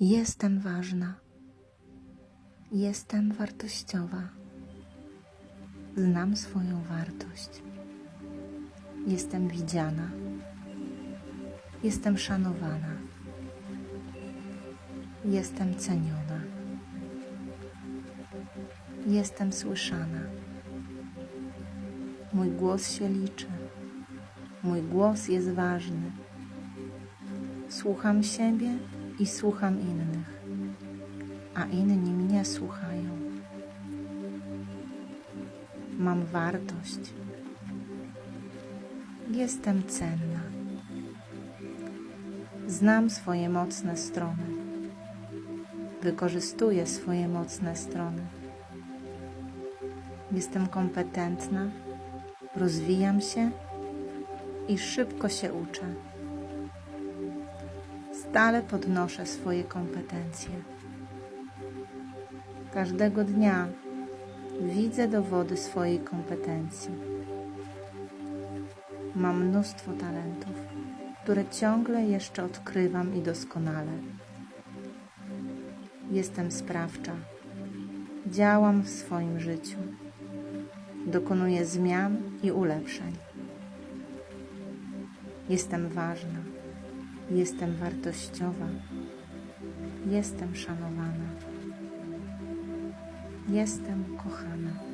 Jestem ważna. Jestem wartościowa. Znam swoją wartość. Jestem widziana. Jestem szanowana. Jestem ceniona. Jestem słyszana. Mój głos się liczy. Mój głos jest ważny. Słucham siebie i słucham innych, a inni mnie słuchają. Mam wartość. Jestem cenna. Znam swoje mocne strony. Wykorzystuję swoje mocne strony. Jestem kompetentna, rozwijam się i szybko się uczę. Stale podnoszę swoje kompetencje. Każdego dnia widzę dowody swojej kompetencji. Mam mnóstwo talentów, które ciągle jeszcze odkrywam i doskonale. Jestem sprawcza. Działam w swoim życiu. Dokonuję zmian i ulepszeń. Jestem ważna. Jestem wartościowa. Jestem szanowana. Jestem kochana.